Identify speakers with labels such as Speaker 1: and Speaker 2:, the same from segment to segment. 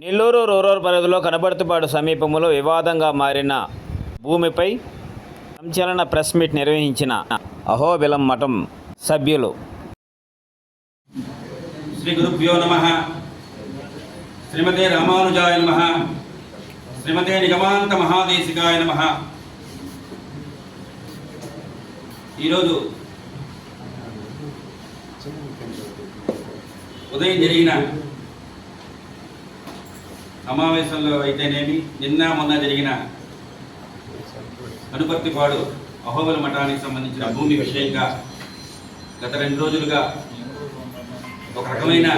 Speaker 1: Nellore rural పరిధిలో కనబర్తిపాడు సమీపంలో వివాదంగా మారిన భూమిపై సంచలన ప్రెస్ మీట్ నిర్వహించిన అహోబిలం మఠం సభ్యులు.
Speaker 2: శ్రీ గురుభ్యో నమ. శ్రీమతే రామానుజాయ నమ. శ్రీమతే నిగమాంత మహాదేశికాయ నమ. ఈరోజు ఉదయం జరిగిన సమావేశంలో అయితేనేమి? నిన్న మొన్న జరిగిన అనుపర్తిపాడు అహోబల మఠానికి సంబంధించిన భూమి విషయంగా గత రెండు రోజులుగా ఒక రకమైన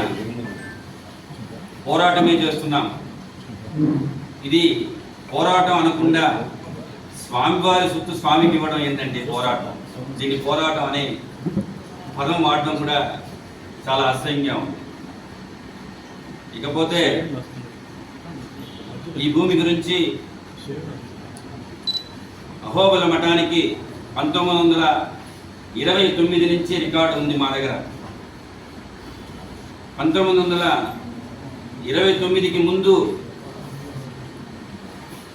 Speaker 2: పోరాటమే చేస్తున్నాం. ఇది పోరాటం అనకుండా స్వామివారి సుత్తు స్వామికి ఇవ్వడం ఏంటంటే పోరాటం? దీని పోరాటం అనే పదం వాడడం కూడా చాలా అసహ్యం ఇకపోతే ఈ భూమి గురించి అహోబల మఠానికి పంతొమ్మిది వందల ఇరవై తొమ్మిది నుంచి రికార్డు ఉంది మా దగ్గర. పంతొమ్మిది వందల ఇరవై తొమ్మిదికి ముందు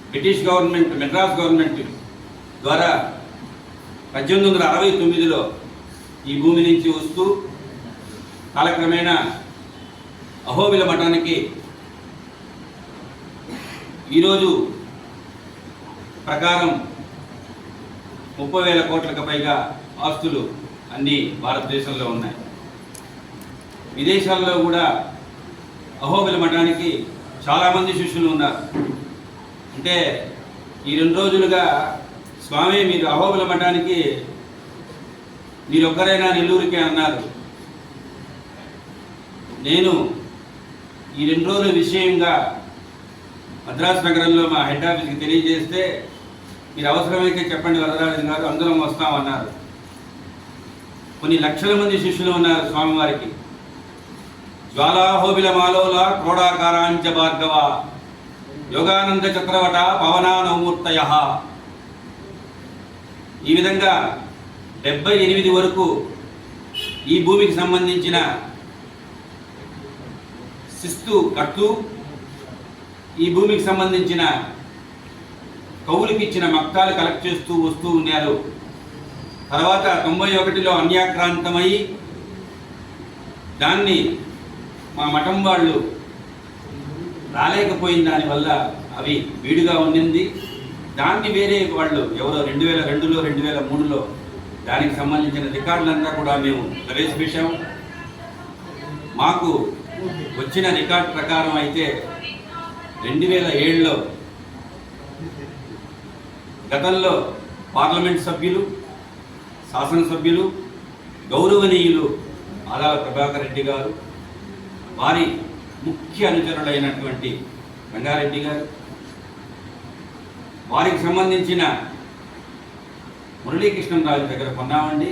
Speaker 2: బ్రిటిష్ గవర్నమెంట్ మెడ్రాస్ గవర్నమెంట్ ద్వారా పద్దెనిమిది వందల అరవై తొమ్మిదిలో ఈ భూమి నుంచి వస్తూ కాలక్రమేణా అహోబిల మఠానికి ఈరోజు ప్రకారం ముప్పై వేల కోట్లకు పైగా ఆస్తులు అన్నీ భారతదేశంలో ఉన్నాయి. విదేశాల్లో కూడా అహోబిల మఠానికి చాలామంది శిష్యులు ఉన్నారు. అంటే ఈ రెండు రోజులుగా స్వామి మీరు అహోబిల మఠానికి మీరు ఒక్కరైనా నెల్లూరుకే అన్నారు. నేను ఈ రెండు రోజుల విషయంగా మద్రాసు నగరంలో మా హెడ్ ఆఫీస్కి తెలియజేస్తే మీరు అవసరమైతే చెప్పండి వరదరాజు గారు అందరం వస్తామన్నారు కొన్ని లక్షల మంది శిష్యులు ఉన్నారు స్వామివారికి. జ్వాలాహోబిల మాలోల క్రోడాకారాంచ భార్గవ యోగానంద చక్రవట పవనానమూర్తయ ఈ విధంగా డెబ్బై ఎనిమిది వరకు ఈ భూమికి సంబంధించిన శిస్తు కట్టు ఈ భూమికి సంబంధించిన కవులకి ఇచ్చిన మక్తాలు కలెక్ట్ చేస్తూ వస్తూ ఉన్నారు. తర్వాత తొంభై ఒకటిలో అన్యాక్రాంతమై దాన్ని మా మఠం వాళ్ళు రాలేకపోయిన దానివల్ల అవి వీడుగా ఉండింది. దాన్ని వేరే వాళ్ళు ఎవరో రెండు వేల రెండులో రెండు వేల మూడులో దానికి సంబంధించిన రికార్డులంతా కూడా మేము ప్రవేశపెట్టాము మాకు వచ్చిన రికార్డ్ ప్రకారం అయితే రెండు వేల ఏడులో గతంలో పార్లమెంట్ సభ్యులు శాసనసభ్యులు గౌరవనీయులు ఆదాల ప్రభాకర్ రెడ్డి గారు వారి ముఖ్య అనుచరులైనటువంటి రంగారెడ్డి గారు వారికి సంబంధించిన మురళీకృష్ణరాజు దగ్గర కొన్నామండి.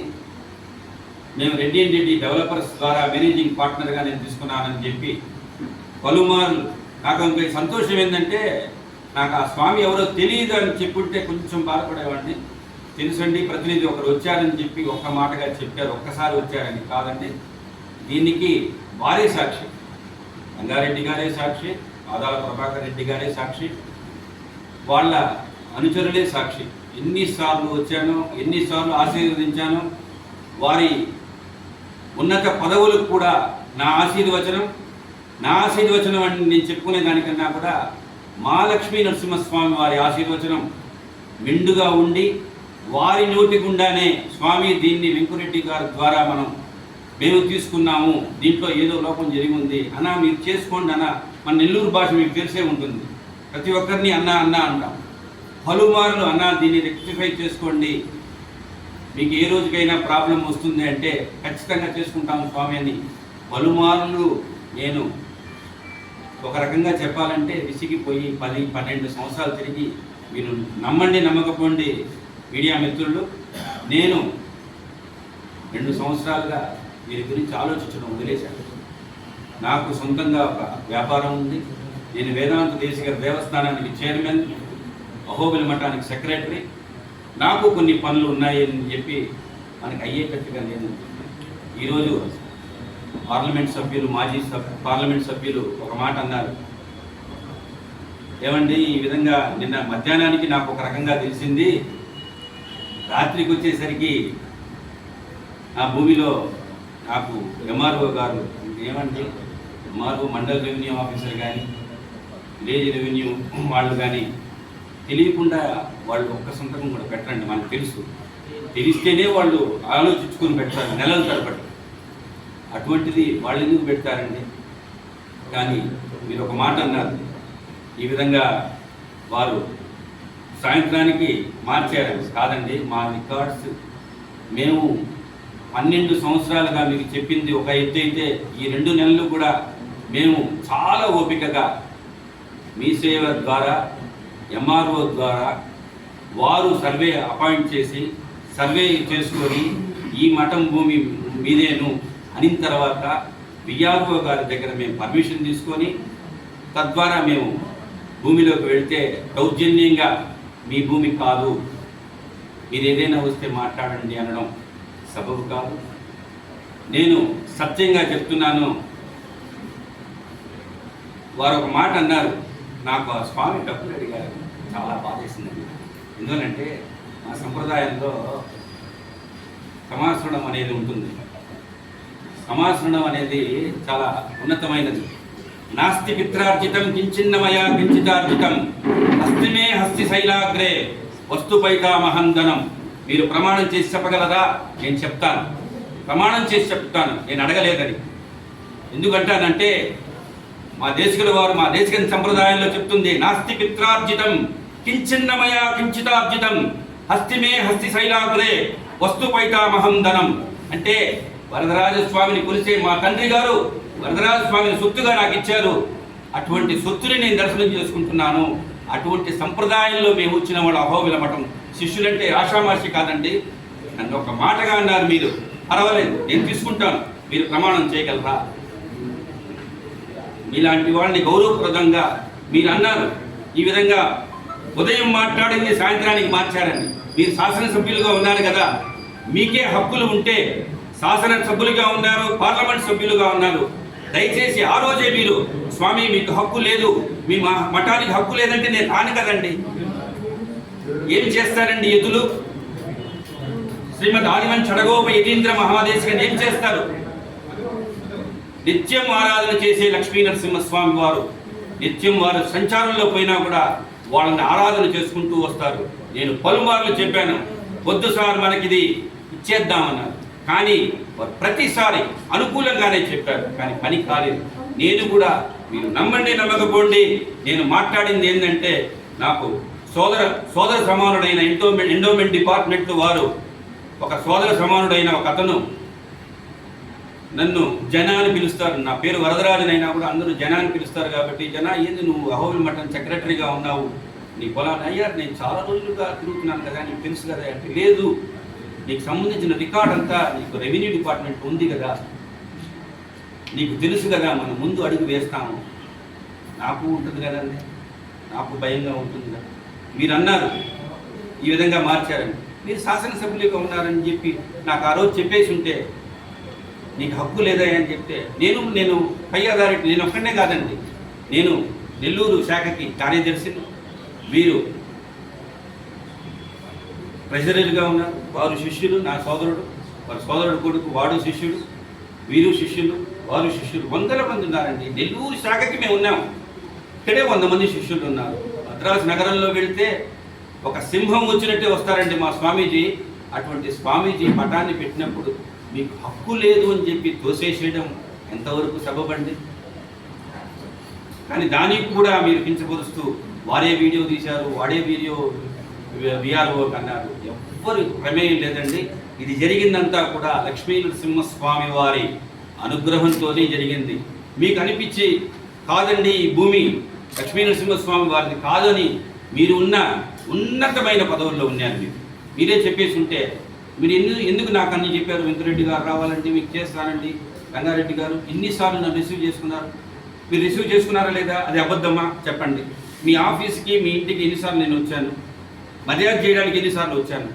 Speaker 2: మేము రెడ్డి అండ్ రెడ్డి డెవలపర్స్ ద్వారా మేనేజింగ్ పార్ట్నర్గా నేను తీసుకున్నానని చెప్పి పలుమార్లు నాకు ఇంక సంతోషం ఏంటంటే నాకు ఆ స్వామి ఎవరో తెలియదు అని చెప్పుంటే కొంచెం బాధపడేవాడిని. తెలుసండి ప్రతినిధి ఒకరు వచ్చారని చెప్పి ఒక్క మాటగా చెప్పారు ఒక్కసారి వచ్చారని కాదండి. దీనికి వారే సాక్షి. రంగారెడ్డి గారే సాక్షి ఆదాల ప్రభాకర్ రెడ్డి గారే సాక్షి వాళ్ళ అనుచరులే సాక్షి. ఎన్నిసార్లు వచ్చానో ఎన్నిసార్లు ఆశీర్వదించానో వారి ఉన్నత పదవులకు కూడా నా ఆశీర్వచనం నా ఆశీర్వచనం అని నేను చెప్పుకునే దానికన్నా కూడా మహాలక్ష్మీ నరసింహస్వామి వారి ఆశీర్వచనం మెండుగా ఉండి వారి నోటి గుండానే స్వామి దీన్ని వెంకురెడ్డి గారి ద్వారా మనం మేము తీసుకున్నాము. దీంట్లో ఏదో లోపం జరిగి ఉంది అన్నా మీరు చేసుకోండి అన్న. మన నెల్లూరు భాష మీకు తెలిసే ఉంటుంది. ప్రతి ఒక్కరిని అన్న అన్న అంటాం. పలుమార్లు అన్న దీన్ని రెక్టిఫై చేసుకోండి. మీకు ఏ రోజుకైనా ప్రాబ్లం వస్తుంది అంటే ఖచ్చితంగా చేసుకుంటాము స్వామి అని. పలుమార్లు నేను ఒక రకంగా చెప్పాలంటే విసిగిపోయి పది పన్నెండు సంవత్సరాలు తిరిగి మీరు నమ్మండి నమ్మకపోండి మీడియా మిత్రులు నేను రెండు సంవత్సరాలుగా వీరి గురించి ఆలోచించడం వదిలేశాను. నాకు సొంతంగా ఒక వ్యాపారం ఉంది. నేను వేదాంత దేశిక దేవస్థానానికి చైర్మన్ అహోబిల మఠానికి సెక్రటరీ. నాకు కొన్ని పనులు ఉన్నాయి అని చెప్పి మనకి అయ్యేటట్టుగా నేను ఈరోజు పార్లమెంట్ సభ్యులు మాజీ పార్లమెంట్ సభ్యులు ఒక మాట అన్నారు. ఏమండి ఈ విధంగా నిన్న మధ్యాహ్నానికి నాకు ఒక రకంగా తెలిసింది. రాత్రికి వచ్చేసరికి ఆ భూమిలో నాకు ఎంఆర్ఓ గారు ఏమండి ఎంఆర్ఓ మండల్ రెవెన్యూ ఆఫీసర్ కానీ విలేజ్ రెవెన్యూ వాళ్ళు కానీ తెలియకుండా వాళ్ళు ఒక్క సంతకం కూడా పెట్టండి మనకు తెలుసు. తెలిస్తేనే వాళ్ళు ఆలోచించుకొని పెడతారు నెలల తరబడి. అటువంటిది వాళ్ళు ఎందుకు పెడతారండి? కానీ మీరు ఒక మాట అన్నారు. ఈ విధంగా వారు సాయంత్రానికి మార్చారు. కాదండి మా రికార్డ్స్ మేము పన్నెండు సంవత్సరాలుగా మీకు చెప్పింది ఒక ఎత్తు అయితే ఈ రెండు నెలలు కూడా మేము చాలా ఓపికగా మీ సేవ ద్వారా ఎంఆర్ఓ ద్వారా వారు సర్వే అపాయింట్ చేసి సర్వే చేసుకొని ఈ మఠం భూమి మీదేను అనిన తర్వాత విఆర్ఓ గారి దగ్గర మేము పర్మిషన్ తీసుకొని తద్వారా మేము భూమిలోకి వెళ్తే దౌర్జన్యంగా మీ భూమి కాదు మీరు ఏదైనా వస్తే మాట్లాడండి అనడం సబబు కాదు. నేను సత్యంగా చెప్తున్నాను. వారు ఒక మాట అన్నారు నాకు ఆ స్వామి డబ్బులు అడిగారు. చాలా బాధేసిందండి ఎందుకంటే మా సంప్రదాయంలో సమాసనం అనేది ఉంటుంది. సమాసనం అనేది చాలా ఉన్నతమైనది. నాస్తి పిత్రార్జితం కించిన్నమయా కించితార్జితం. హస్తిమే హస్తి శైలాగ్రే వస్తుపైతా మహందనం. మీరు ప్రమాణం చేసి చెప్పగలరా? నేను చెప్తాను. ప్రమాణం చేసి చెప్తాను. నేను అడగలేదని. ఎందుకంటానంటే మా దేశకుల వారు మా దేశిక సంప్రదాయంలో చెప్తుంది నాస్తి పిత్రార్జితం కించిన్నమయా కించితార్జితం. హస్తిమే హస్తి శైలాగ్రే వస్తుపైతామహం ధనం అంటే వరదరాజ స్వామిని కొలిసే మా తండ్రి గారు వరదరాజ స్వామిని సొత్తుగా నాకు ఇచ్చారు. అటువంటి సొత్తుని నేను దర్శనం చేసుకుంటున్నాను. అటువంటి సంప్రదాయంలో మేము వచ్చిన వాళ్ళు అహోబిల మఠం శిష్యులంటే ఆషామాషి కాదండి. నన్ను ఒక మాటగా అన్నారు మీరు. పర్వాలేదు నేను తీసుకుంటాను. మీరు ప్రమాణం చేయగలరా? మీలాంటి వాళ్ళని గౌరవప్రదంగా మీరు అన్నారు. ఈ విధంగా ఉదయం మాట్లాడింది సాయంత్రానికి మార్చారని. మీరు శాసనసభ్యులుగా ఉన్నారు కదా. మీకే హక్కులు ఉంటే శాసన సభ్యులుగా ఉన్నారు పార్లమెంట్ సభ్యులుగా ఉన్నారు. దయచేసి ఆ రోజే మీరు స్వామి మీకు హక్కు లేదు. మీ మఠానికి హక్కు లేదంటే నేను రాను కదండి. ఏం చేస్తారండి ఎదులు శ్రీమద్ ఆదివన్ చడగోప యతీంద్ర మహాదేశికని ఏం చేస్తారు? నిత్యం ఆరాధన చేసే లక్ష్మీ నరసింహస్వామి వారు నిత్యం వారు సంచారంలో పోయినా కూడా వాళ్ళని ఆరాధన చేసుకుంటూ వస్తారు. నేను పలుమార్లు చెప్పాను వద్దు సార్ మనకిది ఇచ్చేద్దామన్నారు. కానీ ప్రతిసారి అనుకూలంగానే చెప్పారు. కానీ పని కాలేదు. నేను కూడా మీరు నమ్మండి నమ్మకపోండి. నేను మాట్లాడింది ఏంటంటే నాకు సోదర సోదర సమానుడైన ఎండోమెంట్ ఎండోమెంట్ డిపార్ట్మెంట్ వారు ఒక సోదర సమానుడైన ఒక అతను నన్ను జనాన్ని అని పిలుస్తారు. నా పేరు వరదరాజనైనా కూడా అందరూ జనాన్ని అని పిలుస్తారు కాబట్టి జనా ఏంది నువ్వు అహోబిల మఠం సెక్రటరీగా ఉన్నావు? నీ పొలాన్ని అయ్యారు నేను చాలా రోజులుగా తిరుగుతున్నాను కదా నీకు తెలుసు కదా? అంటే లేదు నీకు సంబంధించిన రికార్డ్ అంతా నీకు రెవెన్యూ డిపార్ట్మెంట్ ఉంది కదా. నీకు తెలుసు కదా మనం ముందు అడుగు వేస్తాము. నాకు ఉంటుంది కదండి. నాకు భయంగా ఉంటుంది కదా. మీరు అన్నారు ఈ విధంగా మార్చారని. మీరు శాసనసభ్యులుగా ఉన్నారని చెప్పి నాకు ఆ రోజు చెప్పేసి ఉంటే నీకు హక్కు లేదా అని చెప్తే నేను నేను పై అథారిటీ నేను ఒక్కనే కాదండి. నేను నెల్లూరు శాఖకి కార్యదర్శిని. మీరు ట్రెజరీలుగా ఉన్నారు వారు శిష్యులు నా సోదరుడు వారి సోదరుడు కొడుకు వాడు శిష్యుడు వీరు శిష్యులు వారు శిష్యులు వందల మంది ఉన్నారండి. నెల్లూరు శాఖకి మేము ఉన్నాం. ఇక్కడే వంద మంది శిష్యులు ఉన్నారు. మద్రాసు నగరంలో వెళ్తే ఒక సింహం వచ్చినట్టే వస్తారండి మా స్వామీజీ. అటువంటి స్వామీజీ పటాన్ని పెట్టినప్పుడు మీకు హక్కు లేదు అని చెప్పి తోసేసేయడం ఎంతవరకు సబబండి? కానీ దానికి కూడా మీరు కించపరుస్తూ వారే వీడియో తీశారు వాడే వీడియో విఆర్ఓ అన్నారు. ఎవ్వరు ప్రమేయం లేదండి. ఇది జరిగిందంతా కూడా లక్ష్మీ నరసింహస్వామి వారి అనుగ్రహంతోనే జరిగింది. మీకు అనిపించి కాదండి ఈ భూమి లక్ష్మీ నరసింహస్వామి వారిది కాదని మీరు ఉన్న ఉన్నతమైన పదవుల్లో ఉన్నారు మీరు. మీరే చెప్పేసి ఉంటే మీరు ఎందుకు ఎందుకు నాకు అన్ని చెప్పారు? వెంకరెడ్డి గారు రావాలండి మీకు చేస్తానండి. రంగారెడ్డి గారు ఎన్నిసార్లు నన్ను రిసీవ్ చేసుకున్నారు. మీరు రిసీవ్ చేసుకున్నారా లేదా? అది అబద్ధమా? చెప్పండి. మీ ఆఫీస్కి మీ ఇంటికి ఎన్నిసార్లు నేను వచ్చాను? మర్యాద చేయడానికి ఎన్నిసార్లు వచ్చాను?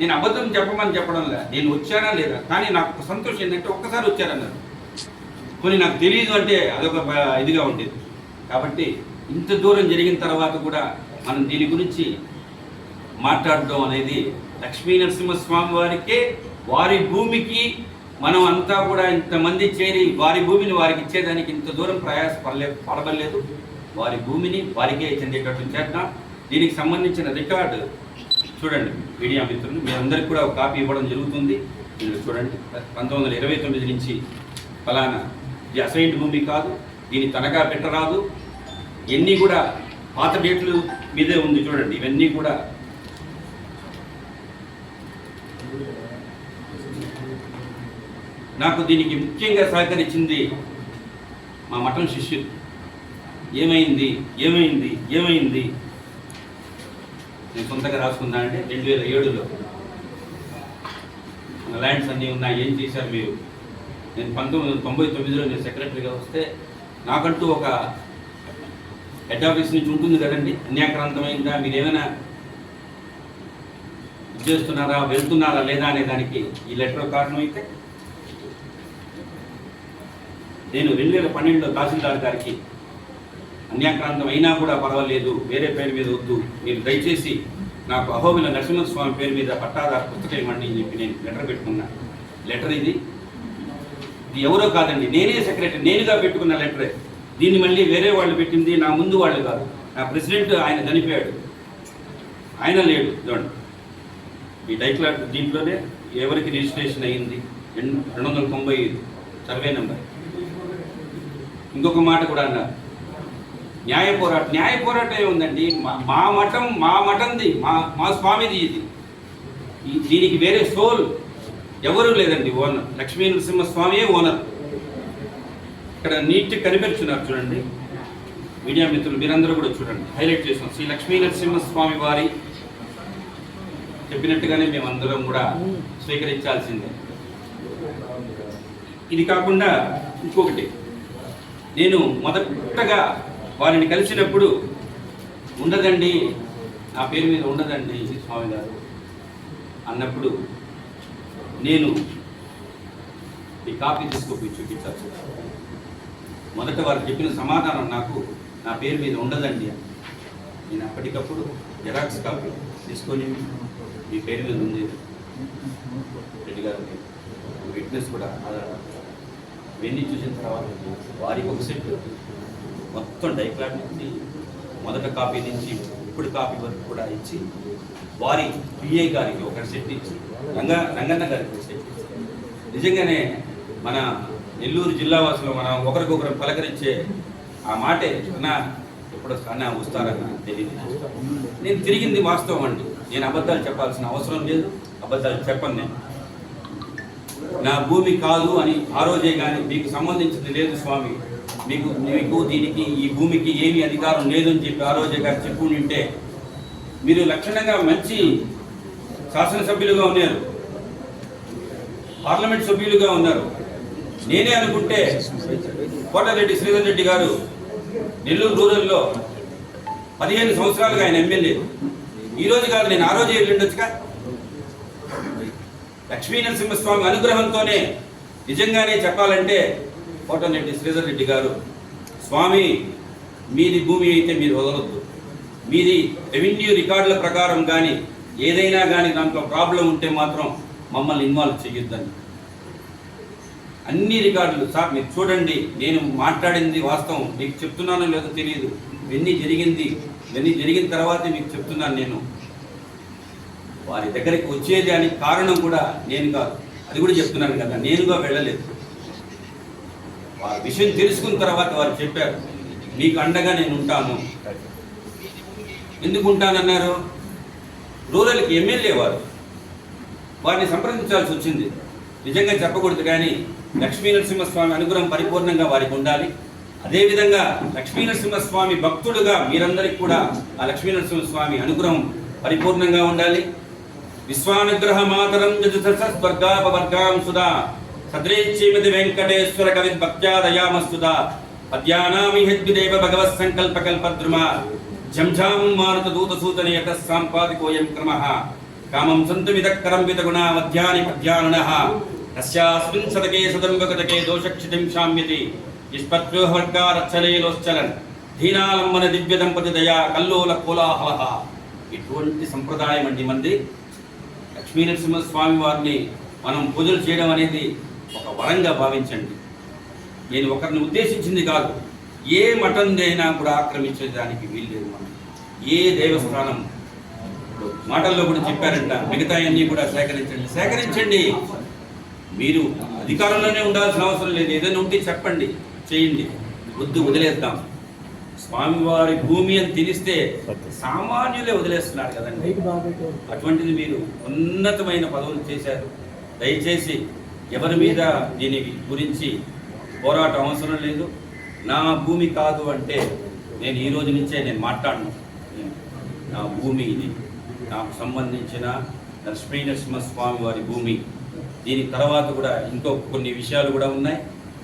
Speaker 2: నేను అబద్ధం చెప్పమని చెప్పడం లే. నేను వచ్చానా లేదా? కానీ నాకు సంతోషం ఏంటంటే ఒక్కసారి వచ్చారన్నారు కొన్ని నాకు తెలియదు అంటే అదొక ఇదిగా ఉండేది. కాబట్టి ఇంత దూరం జరిగిన తర్వాత కూడా మనం దీని గురించి మాట్లాడడం అనేది లక్ష్మీ నరసింహస్వామి వారికే వారి భూమికి మనం అంతా కూడా ఇంతమంది చేరి వారి భూమిని వారికి ఇచ్చేదానికి ఇంత దూరం ప్రయాస పడలే పడబడలేదు. వారి భూమిని వారికే చెందేటట్టు చేద్దాం. దీనికి సంబంధించిన రికార్డు చూడండి మీడియా మిత్రులు మీ అందరికి కూడా ఒక కాపీ ఇవ్వడం జరుగుతుంది. మీరు చూడండి పంతొమ్మిది వందల ఇరవై తొమ్మిది నుంచి ఫలానా ఇది అసైన్డ్ భూమి కాదు దీని తనఖా పెట్టరాదు. ఇవన్నీ కూడా పాత డేట్లు మీదే ఉంది చూడండి ఇవన్నీ కూడా నాకు దీనికి ముఖ్యంగా సహకరించింది మా మఠం శిష్యులు. ఏమైంది? ఏమైంది? ఏమైంది? నేను సొంతంగా రాసుకున్నా అంటే రెండు వేల ఏడులో ల్యాండ్స్ అన్నీ ఉన్నాయి ఏం చేశారు మీరు? నేను పంతొమ్మిది వందల తొంభై తొమ్మిదిలో నేను సెక్రటరీగా వస్తే నాకంటూ ఒక హెడ్ ఆఫీస్ నుంచి ఉంటుంది కదండి అన్యాక్రాంతమైందా? మీరు ఏమైనా ఇది చేస్తున్నారా వెళ్తున్నారా లేదా అనే దానికి ఈ లెటర్ కారణమైతే నేను రెండు వేల పన్నెండులో తహసీల్దార్ గారికి అన్యాక్రాంతం అయినా కూడా పర్వాలేదు. వేరే పేరు మీద వద్దు. మీరు దయచేసి నాకు అహోబిల నరసింహస్వామి పేరు మీద పట్టాదారు పుస్తకం ఇవ్వండి అని చెప్పి నేను లెటర్ పెట్టుకున్నా. లెటర్ ఇది? ఇది ఎవరో కాదండి. నేనే సెక్రటరీ. నేనుగా పెట్టుకున్న లెటరే. దీన్ని మళ్ళీ వేరే వాళ్ళు పెట్టింది నా ముందు వాళ్ళు కాదు. నా ప్రెసిడెంట్ ఆయన చనిపోయాడు. ఆయన లేడు. చూడండి. ఈ డైక్లా దీంట్లోనే ఎవరికి రిజిస్ట్రేషన్ అయ్యింది? రెండు రెండు వందల తొంభై ఐదు. Survey number. ఇంకొక మాట కూడా అన్నారు. న్యాయ పోరాట న్యాయ పోరాటం ఉందండి. మా మా మఠం మా మఠంది మా మా స్వామిది ఇది. దీనికి వేరే సోల్ ఎవరు లేదండి ఓనర్. లక్ష్మీ నరసింహ స్వామియే ఓనర్. ఇక్కడ నీట్ కనిపెడుతున్నారు చూడండి. మీడియా మిత్రులు మీరందరూ కూడా చూడండి. హైలైట్ చేసాం శ్రీ లక్ష్మీ నరసింహ స్వామి వారి చెప్పినట్టుగానే మేమందరం కూడా స్వీకరించాల్సిందే. ఇది కాకుండా ఇంకొకటి. నేను మొదటగా వారిని కలిసినప్పుడు ఉండదండి నా పేరు మీద ఉండదండి స్వామి గారు అన్నప్పుడు నేను ఈ కాపీ తీసుకుపోయి చూపించాల్సి మొదట వారు చెప్పిన సమాధానం నాకు నా పేరు మీద ఉండదండి నేను అప్పటికప్పుడు జెరాక్స్ కాపీ తీసుకొని మీ పేరు మీద ఉంది. రెడ్డి గారు విట్నెస్ కూడా ఆధారం ఇవన్నీ చూసిన తర్వాత వారికి ఒక సెట్ మొత్తం డైక్లాట్ నుంచి మొదట కాపీ నుంచి ఇప్పుడు కాపీ వరకు కూడా ఇచ్చి వారి పిఏ గారికి ఒక సెట్ ఇచ్చి రంగ రంగన్న గారికి సెట్ ఇచ్చి. నిజంగానే మన నెల్లూరు జిల్లా వాసులు మనం ఒకరికొకరు పలకరించే ఆ మాటే అన్నా ఎప్పుడు అన్నా వస్తారన్న తెలియదు. నేను తిరిగింది వాస్తవం అండి. నేను అబద్ధాలు చెప్పాల్సిన అవసరం లేదు. అబద్ధాలు చెప్పను నేను. నా భూమి కాదు అని ఆ రోజే కానీ మీకు సంబంధించింది లేదు స్వామి. మీకు మీకు దీనికి ఈ భూమికి ఏమీ అధికారం లేదని చెప్పి ఆ రోజే గారు చెప్పు ఉంటే మీరు లక్షణంగా మంచి శాసనసభ్యులుగా ఉన్నారు. పార్లమెంట్ సభ్యులుగా ఉన్నారు. నేనే అనుకుంటే కోటారెడ్డి శ్రీధర్ రెడ్డి గారు నెల్లూరు రూరల్లో పదిహేను సంవత్సరాలుగా ఆయన ఎమ్మెల్యే. ఈరోజు గారు కాదు నేను ఆ రోజే వెళ్ళిండొచ్చుగా లక్ష్మీ నరసింహస్వామి అనుగ్రహంతోనే నిజంగానే చెప్పాలంటే కోటరెడ్డి శ్రీధర్ రెడ్డి గారు స్వామి మీది భూమి అయితే మీరు వదలొద్దు. మీది రెవెన్యూ రికార్డుల ప్రకారం కానీ ఏదైనా కానీ దాంట్లో ప్రాబ్లం ఉంటే మాత్రం మమ్మల్ని ఇన్వాల్వ్ చేయొద్దని అన్ని రికార్డులు సార్ మీరు చూడండి నేను మాట్లాడింది వాస్తవం. మీకు చెప్తున్నానో లేదో తెలియదు ఇవన్నీ జరిగింది. ఇవన్నీ జరిగిన తర్వాతే మీకు చెప్తున్నాను నేను. వారి దగ్గరికి వచ్చేది అని కారణం కూడా నేను కాదు. అది కూడా చెప్తున్నాను కదా నేనుగా వెళ్ళలేదు. వారి విషయం తెలుసుకున్న తర్వాత వారు చెప్పారు మీకు అండగా నేను ఉంటాను. ఎందుకు ఉంటానన్నారు? రూరల్కి ఎమ్మెల్యే వారు. వారిని సంప్రదించాల్సి వచ్చింది. నిజంగా చెప్పకూడదు కానీ లక్ష్మీ నరసింహస్వామి అనుగ్రహం పరిపూర్ణంగా వారికి ఉండాలి. అదేవిధంగా లక్ష్మీ నరసింహస్వామి భక్తుడుగా మీరందరికీ కూడా ఆ లక్ష్మీ నరసింహస్వామి అనుగ్రహం పరిపూర్ణంగా ఉండాలి. విశ్వానుగ్రహ మాతరం స్వర్గాపవర్గాం సుధా సద్రేచ్ఛీమతి వెంకటేశ్వర కవి భక్త్యాదయామస్తుత. పద్యానామి హెద్విదేవ భగవత్ సంకల్ప కల్పద్రుమ ఝంఝాం మారుత దూత సూతనే యత సాంపాదికోయం క్రమః. కామం సంతు విదక్కరం విదగుణా మధ్యాని పద్యానునః. తస్యాస్మిన్ సదకే సదంబకటకే దోషక్షితిం శామ్యతి. నిష్పత్యోహవర్గారచ్చలేలోశ్చలన్ దీనాలంబన దివ్య దంపతి దయా కల్లోల కోలాహలహ. ఇటువంటి సంప్రదాయం అండి మంది. లక్ష్మీ నరసింహస్వామి వారిని మనం పూజలు చేయడం అనేది ఒక వరంగా భావించండి. నేను ఒకరిని ఉద్దేశించింది కాదు. ఏ మఠందైనా కూడా ఆక్రమించడానికి వీల్లేదు మనం ఏ దేవస్థానం? మాటల్లో కూడా చెప్పారంట మిగతా అన్నీ కూడా సేకరించండి. సేకరించండి. మీరు అధికారంలోనే ఉండాల్సిన అవసరం లేదు. ఏదైనా ఉంటే చెప్పండి. చేయండి. వద్దు వదిలేద్దాం. స్వామివారి భూమి అని తెలిస్తే సామాన్యులే వదిలేస్తున్నారు కదండి. అటువంటిది మీరు ఉన్నతమైన పదవులు చేశారు. దయచేసి ఎవరి మీద దీని గురించి పోరాటం అవసరం లేదు. నా భూమి కాదు అంటే నేను ఈ రోజు నుంచే నేను మాట్లాడను. నా భూమి ఇది. నాకు సంబంధించిన లక్ష్మీ నరసింహస్వామి వారి భూమి. దీని తర్వాత కూడా ఇంకో కొన్ని విషయాలు కూడా ఉన్నాయి.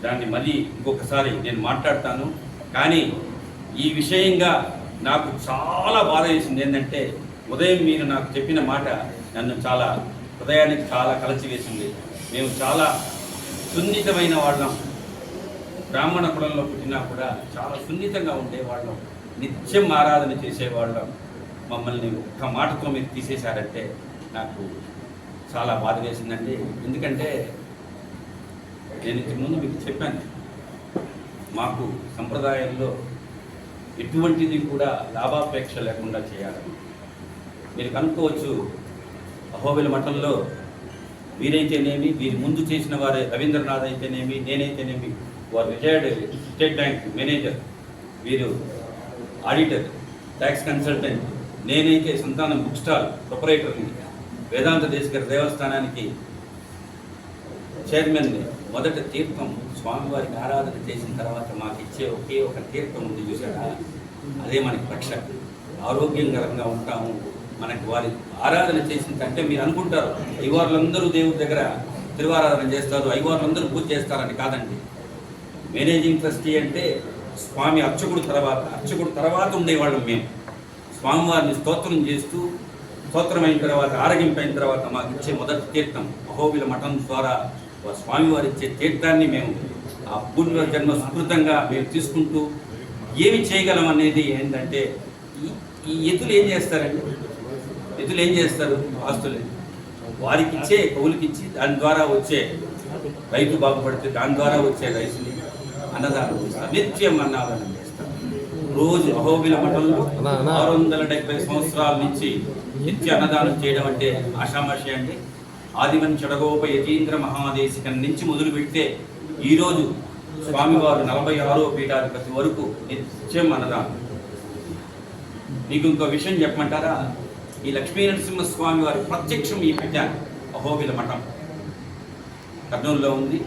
Speaker 2: దాన్ని మళ్ళీ ఇంకొకసారి నేను మాట్లాడతాను. కానీ ఈ విషయంగా నాకు చాలా బాధ వేసింది ఏంటంటే ఉదయం మీరు నాకు చెప్పిన మాట నన్ను చాలా హృదయానికి చాలా కలచివేసింది. మేము చాలా సున్నితమైన వాళ్ళం. బ్రాహ్మణ కులంలో పుట్టినా కూడా చాలా సున్నితంగా ఉండేవాళ్ళం నిత్యం ఆరాధన చేసేవాళ్ళం మమ్మల్ని ఒక్క మాటతో మీరు తీసేశారంటే నాకు చాలా బాధ వేసిందండి. ఎందుకంటే నేను ఇంతకుముందు మీకు చెప్పాను మాకు సంప్రదాయంలో ఎటువంటిది కూడా లాభాపేక్ష లేకుండా చేయాలని మీరు కనుక్కోవచ్చు అహోబిల మఠంలో వీరైతేనేమి వీరి ముందు చేసిన వారే రవీంద్రనాథ్ అయితేనేమి నేనైతేనేమి వారు రిటైర్డ్ స్టేట్ బ్యాంక్ మేనేజర్ వీరు ఆడిటర్ ట్యాక్స్ కన్సల్టెంట్ నేనైతే సంతానం బుక్ స్టాల్ ప్రొపరేటర్ని వేదాంత దేశకర్ దేవస్థానానికి చైర్మన్ని మొదట తీర్థం స్వామివారికి ఆరాధన చేసిన తర్వాత మాకు ఇచ్చే ఒకే ఒక తీర్థం ఉంది చూసారా అదే మనకి రక్ష. ఆరోగ్యకరంగా ఉంటాము. మనకి వారి ఆరాధన చేసిందంటే మీరు అనుకుంటారు ఐవార్లందరూ దేవుడి దగ్గర తిరువారాధన చేస్తారు ఐవార్లందరూ పూజ చేస్తారని కాదండి. మేనేజింగ్ ట్రస్టీ అంటే స్వామి అర్చకుడు తర్వాత అర్చకుడు తర్వాత ఉండేవాళ్ళం మేము. స్వామివారిని స్తోత్రం చేస్తూ స్తోత్రమైన తర్వాత ఆరగింపైన తర్వాత మాకు ఇచ్చే మొదటి తీర్థం అహోబిల మఠం ద్వారా ఆ స్వామివారు ఇచ్చే తీర్థాన్ని మేము ఆ పూర్వ జన్మ సుకృతంగా మేము తీసుకుంటూ ఏమి చేయగలం అనేది ఏంటంటే ఈ ఈ ఎతులు ఏం చేస్తారండి? ఎతులు ఏం చేస్తారు? ఆస్తులు. వారికి ఇచ్చే కవులకి ఇచ్చి దాని ద్వారా వచ్చే రైతు బాగుపడితే దాని ద్వారా వచ్చే రైతుని అన్నదానం చేస్తారు. నిత్యం అన్నదానం చేస్తారు. రోజు అహోబిల మఠంలో ఆరు వందల డెబ్బై సంవత్సరాల నుంచి నిత్య అన్నదానం చేయడం అంటే ఆషామాషి అండి. ఆదిమన్ చెడగోప యతీంద్ర మహాదేశికం నుంచి మొదలు పెడితే ఈరోజు స్వామివారు నలభై ఆరో పీఠాధిపతి వరకు నిత్యం అన్నదానం. మీకు ఇంకో విషయం చెప్పమంటారా? ఈ లక్ష్మీ నరసింహ స్వామి వారి ప్రత్యక్షం ఈ పెట్టాను అహోబిల మఠం. కర్నూలులో ఉంది.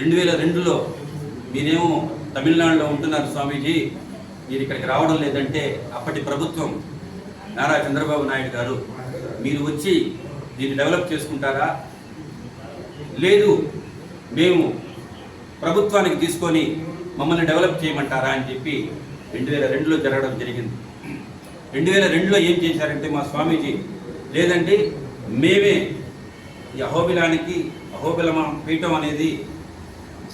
Speaker 2: రెండు వేల రెండులో మీరేమో తమిళనాడులో ఉంటున్నారు స్వామీజీ. మీరు ఇక్కడికి రావడం లేదంటే అప్పటి ప్రభుత్వం నారా చంద్రబాబు నాయుడు గారు మీరు వచ్చి దీన్ని డెవలప్ చేసుకుంటారా? లేదు మేము ప్రభుత్వానికి తీసుకొని మమ్మల్ని డెవలప్ చేయమంటారా అని చెప్పి రెండు వేల రెండులో జరగడం జరిగింది. రెండు వేల రెండులో ఏం చేశారంటే మా స్వామీజీ లేదంటే మేమే ఈ అహోబిలానికి అహోబిల పీఠం అనేది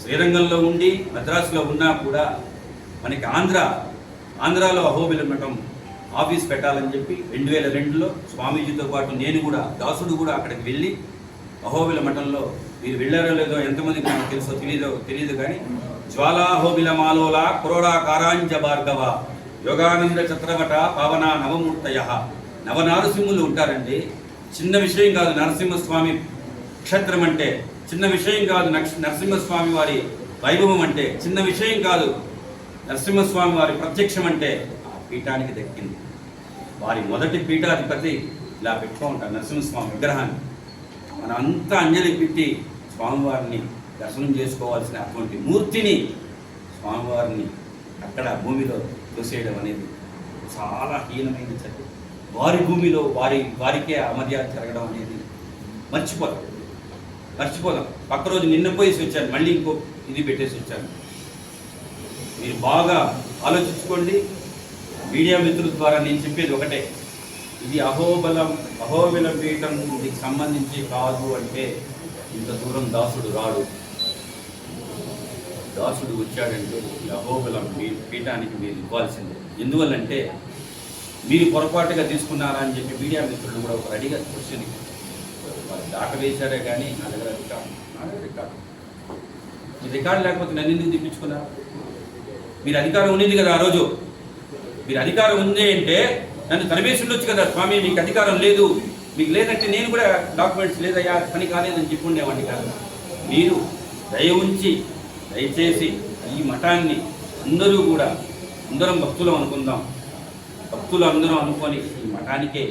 Speaker 2: శ్రీరంగంలో ఉండి మద్రాసులో ఉన్నా కూడా మనకి ఆంధ్ర ఆంధ్రాలో అహోబిల మఠం ఆఫీస్ పెట్టాలని చెప్పి రెండు వేల రెండులో స్వామీజీతో పాటు నేను కూడా దాసుడు కూడా అక్కడికి వెళ్ళి అహోబిల మఠంలో మీరు వెళ్ళారో లేదో ఎంతమందికి నాకు తెలుసో తెలియదో తెలియదు కానీ జ్వాలాహోబిల మాలోల క్రోడా కారాంజ భార్గవ యోగానంద చత్రవట పావన నవమూర్తయ. నవనారసింహులు ఉంటారండి. చిన్న విషయం కాదు నరసింహస్వామి క్షేత్రం అంటే. చిన్న విషయం కాదు నక్ష నరసింహస్వామి వారి వైభవం అంటే. చిన్న విషయం కాదు నరసింహస్వామి వారి ప్రత్యక్షం అంటే. ఆ పీఠానికి దక్కింది. వారి మొదటి పీఠాధిపతి ఇలా పెట్టుకో ఉంటారు నరసింహస్వామి విగ్రహాన్ని. మన అంతా అంజలి పెట్టి స్వామివారిని దర్శనం చేసుకోవాల్సిన అటువంటి మూర్తిని స్వామివారిని అక్కడ భూమిలో తోసేయడం అనేది చాలా హీనమైన చర్య వారి భూమిలో వారి వారికే అమర్యాద జరగడం అనేది మర్చిపోదాం మర్చిపోదాం పక్క రోజు నిన్న పోయేసి వచ్చాను మళ్ళీ ఇంకో ఇది పెట్టేసి వచ్చాను. మీరు బాగా ఆలోచించుకోండి. మీడియా మిత్రుల ద్వారా నేను చెప్పేది ఒకటే. ఇది అహోబలం అహోబలం పీఠం దీనికి సంబంధించి కాదు అంటే ఇంత దూరం దాసుడు రాడు. దాసుడు వచ్చాడంటే ఈ అహోబలం మీ పీఠానికి మీరు ఇవ్వాల్సిందే. ఎందువల్లంటే మీరు పొరపాటుగా తీసుకున్నారా అని చెప్పి మీడియా మిత్రులు కూడా ఒక అడిగారు క్వశ్చన్ వాళ్ళు దాట వేశారే కానీ నా దగ్గర రికార్డు నా దగ్గర రికార్డు మీ రికార్డు లేకపోతే నన్ను ఎందుకు తెప్పించుకున్నారు? మీరు అధికారం ఉండేది కదా ఆ రోజు. మీరు అధికారం ఉంది అంటే నన్ను తనవేసి ఉండొచ్చు కదా స్వామి మీకు అధికారం లేదు. మీకు లేదంటే నేను కూడా డాక్యుమెంట్స్ లేదయ్యా పని కాలేదని చెప్పి ఉండేవాడిని కాదు. మీరు దయ ఉంచి దయచేసి ఈ మఠాన్ని అందరూ కూడా అందరం భక్తులం అనుకుందాం. భక్తులు అందరం అనుకొని ఈ మఠానికే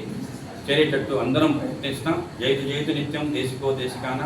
Speaker 2: చేరేటట్టు అందరం ప్రయత్నిస్తాం. జైతు జైతు నిత్యం దేశికో దేశికాన.